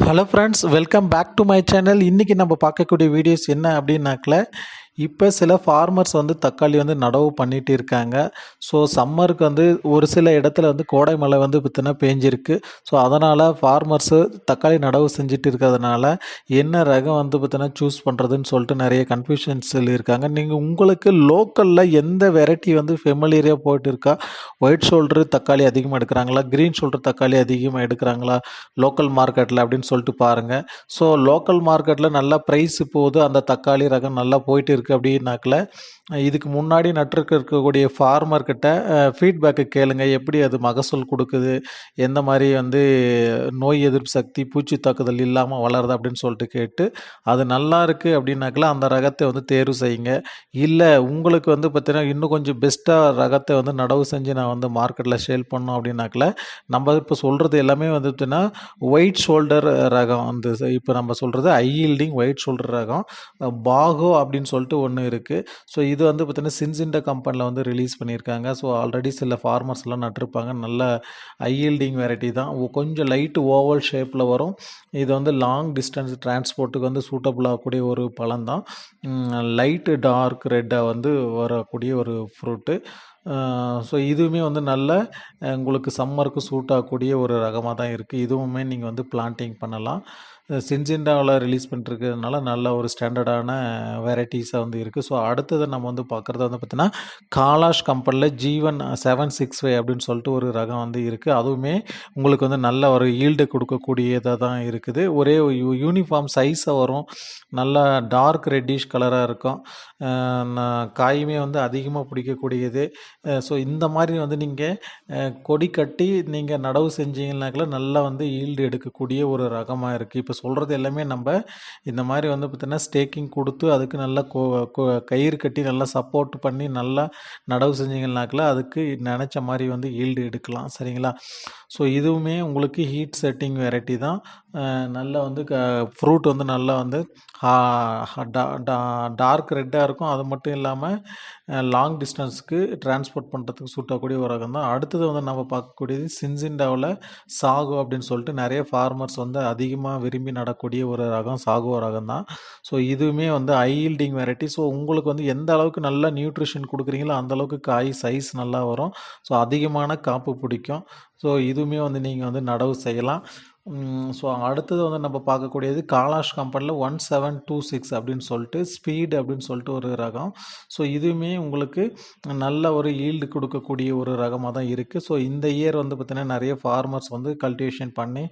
Hello friends welcome back to my channel இன்றைக்கி நம்ம பார்க்கக்கூடிய வீடியோஸ் என்ன அப்படின்னாக்கல இப்போ சில ஃபார்மர்ஸ் வந்து தக்காளி வந்து நடவு பண்ணிட்டு இருக்காங்க. ஸோ சம்மருக்கு வந்து ஒரு சில இடத்துல வந்து கோடை மழை வந்து பார்த்தினா பேஞ்சிருக்கு. ஸோ அதனால் ஃபார்மர்ஸு தக்காளி நடவு செஞ்சுட்டு இருக்கிறதுனால என்ன ரகம் வந்து பார்த்தினா சூஸ் பண்ணுறதுன்னு சொல்லிட்டு நிறைய கன்ஃபியூஷன்ஸில் இருக்காங்க. நீங்கள் உங்களுக்கு லோக்கலில் எந்த வெரைட்டி வந்து ஃபெமிலியராக போயிட்டு இருக்கா? ஒயிட் ஷோல்டரு தக்காளி அதிகமாக எடுக்கிறாங்களா? க்ரீன் ஷோல்டர் தக்காளி அதிகமாக எடுக்கிறாங்களா? லோக்கல் மார்க்கெட்டில் அப்படின்னு சொல்லிட்டு பாருங்கள் ஸோ லோக்கல் மார்க்கெட்டில் நல்லா ப்ரைஸ் போகுது. அந்த தக்காளி ரகம் நல்லா போயிட்டு இருக்குது அப்படின்னாக்கல இதுக்கு முன்னாடி நட்டுருக்கு இருக்கக்கூடிய ஃபார்மர்கிட்ட ஃபீட்பேக்கு கேளுங்க. எப்படி அது மகசூல் கொடுக்குது? எந்த மாதிரி வந்து நோய் எதிர்ப்பு சக்தி பூச்சி தாக்குதல் இல்லாமல் வளருது அப்படின்னு சொல்லிட்டு கேட்டு அது நல்லா இருக்குது அப்படின்னாக்கல அந்த ரகத்தை வந்து தேர்வு செய்யுங்க. இல்லை உங்களுக்கு வந்து பார்த்தீங்கன்னா இன்னும் கொஞ்சம் பெஸ்ட்டாக ரகத்தை வந்து நடவு செஞ்சு நான் வந்து மார்க்கெட்டில் சேல் பண்ணோம் அப்படின்னாக்கல நம்ம இப்போ சொல்கிறது எல்லாமே வந்து பார்த்தீங்கன்னா ஒயிட் ஷோல்டர் ரகம் வந்து இப்போ நம்ம சொல்கிறது ஐ ஹீல்டிங் ஒயிட் ஷோல்டர் ரகம் பாகோ அப்படின்னு சொல்லிட்டு ஒன்று இருக்குது ஸோ இது வந்து பார்த்திங்கன்னா சின்சின்ட கம்பெனியில் வந்து ரிலீஸ் பண்ணியிருக்காங்க. ஸோ ஆல்ரெடி சில ஃபார்மர்ஸ்லாம் நட்டிருப்பாங்க. நல்ல ஐஎல்டிங் வெரைட்டி தான். கொஞ்சம் லைட்டு ஓவல் ஷேப்பில் வரும். இது வந்து லாங் டிஸ்டன்ஸ் டிரான்ஸ்போர்ட்டுக்கு வந்து சூட்டபிள் ஆகக்கூடிய ஒரு பழம் தான். லைட்டு டார்க் ரெட்டாக வந்து வரக்கூடிய ஒரு ஃப்ரூட்டு ஸோ இதுவுமே வந்து நல்ல உங்களுக்கு சம்மருக்கு சூட் ஆகக்கூடிய ஒரு ரகமாக தான் இருக்குது இதுவுமே நீங்கள் வந்து பிளான்டிங் பண்ணலாம். சின்ஜிண்டாவில் ரிலீஸ் பண்ணிருக்கிறதுனால நல்ல ஒரு ஸ்டாண்டர்டான வெரைட்டிஸாக வந்து இருக்குது ஸோ அடுத்தது நம்ம வந்து பார்க்குறது வந்து பார்த்திங்கன்னா காலாஷ் கம்பெனியில் ஜீவன் செவன் சிக்ஸ் ஃபைவ் அப்படின்னு சொல்லிட்டு ஒரு ரகம் வந்து இருக்குது அதுவுமே உங்களுக்கு வந்து நல்ல ஒரு ஈல்டு கொடுக்கக்கூடியதாக தான் இருக்குது. ஒரே யூனிஃபார்ம் சைஸாக வரும். நல்லா டார்க் ரெட்டிஷ் கலராக இருக்கும். காயுமே வந்து அதிகமாக பிடிக்கக்கூடியது. ஸோ இந்த மாதிரி வந்து நீங்கள் கொடி கட்டி நீங்கள் நடவு செஞ்சீங்கன்னாக்கல நல்லா வந்து ஈல்டு எடுக்கக்கூடிய ஒரு ரகமாக இருக்குது இப்போ சொல்கிறது எல்லாமே நம்ம இந்த மாதிரி வந்து பார்த்திங்கன்னா ஸ்டேக்கிங் கொடுத்து அதுக்கு நல்லா கயிறு கட்டி நல்லா சப்போர்ட் பண்ணி நல்லா நடவு செஞ்சீங்கன்னாக்கல அதுக்கு நினச்ச மாதிரி வந்து ஈல்டு எடுக்கலாம். சரிங்களா? ஸோ இதுவுமே உங்களுக்கு ஹீட் செட்டிங் வெரைட்டி தான். நல்லா வந்து க ஃப்ரூட் வந்து நல்லா வந்து டார்க் ரெட்டாக இருக்கும். அது மட்டும் இல்லாமல் லாங் டிஸ்டன்ஸ்க்கு டிரான்ஸ்போர்ட் பண்ணுறதுக்கு சூட்டக்கூடிய ஒரு ரகம் தான். அடுத்தது வந்து நம்ம பார்க்கக்கூடியது சின்சிண்டாவில் சாகு அப்படின்னு சொல்லிட்டு நிறைய ஃபார்மர்ஸ் வந்து அதிகமாக விரும்பி நடக்கூடிய ஒரு ரகம் சாகுவ ரகம் தான். ஸோ இதுவுமே வந்து ஐல்டிங் வெரைட்டி ஸோ உங்களுக்கு வந்து எந்த அளவுக்கு நல்ல நியூட்ரிஷன் கொடுக்குறீங்களோ அந்தளவுக்கு காய் சைஸ் நல்லா வரும். ஸோ அதிகமான காப்பு பிடிக்கும். ஸோ இதுவுமே வந்து நீங்கள் வந்து நடவு செய்யலாம். ஸோ அடுத்தது வந்து நம்ம பார்க்கக்கூடியது காலாஷ் கம்பெனியில் ஒன் செவன் டூ சிக்ஸ் அப்படின்னு சொல்லிட்டு ஸ்பீடு அப்படின்னு சொல்லிட்டு ஒரு ரகம். ஸோ இதுவுமே உங்களுக்கு நல்ல ஒரு ஈல்டு கொடுக்கக்கூடிய ஒரு ரகமாக தான் இருக்குது ஸோ இந்த இயர் வந்து பார்த்திங்கன்னா நிறைய ஃபார்மர்ஸ் வந்து கல்டிவேஷன் பண்ணி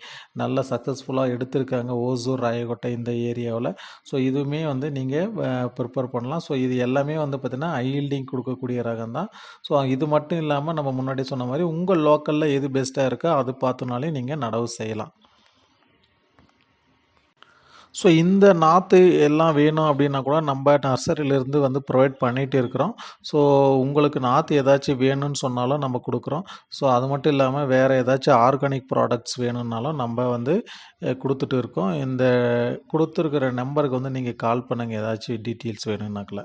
நல்லா சக்ஸஸ்ஃபுல்லாக எடுத்திருக்காங்க ஓசூர் ராயகோட்டை இந்த ஏரியாவில். ஸோ இதுவுமே வந்து நீங்கள் ப்ரிப்பேர் பண்ணலாம். ஸோ இது எல்லாமே வந்து பார்த்திங்கன்னா ஈல்டிங் கொடுக்கக்கூடிய ரகம் தான். ஸோ இது மட்டும் இல்லாமல் நம்ம முன்னாடி சொன்ன மாதிரி உங்கள் லோக்கலில் எது பெஸ்ட்டாக இருக்கோ அது பார்த்தோனாலே நீங்கள் நடவு செய்யலாம். ஸோ இந்த நாற்று எல்லாம் வேணும் அப்படின்னா கூட நம்ம நர்சரியிலேருந்து வந்து ப்ரொவைட் பண்ணிகிட்டு இருக்கிறோம். ஸோ உங்களுக்கு நாற்று ஏதாச்சும் வேணும்னு சொன்னாலும் நம்ம கொடுக்குறோம். ஸோ அது மட்டும் இல்லாமல் வேறு ஏதாச்சும் ஆர்கானிக் ப்ராடக்ட்ஸ் வேணும்னாலும் நம்ம வந்து கொடுத்துட்டு இருக்கோம். இந்த கொடுத்துருக்கிற நம்பருக்கு வந்து நீங்கள் கால் பண்ணுங்கள் ஏதாச்சும் டீட்டெயில்ஸ் வேணும்னாக்கில்.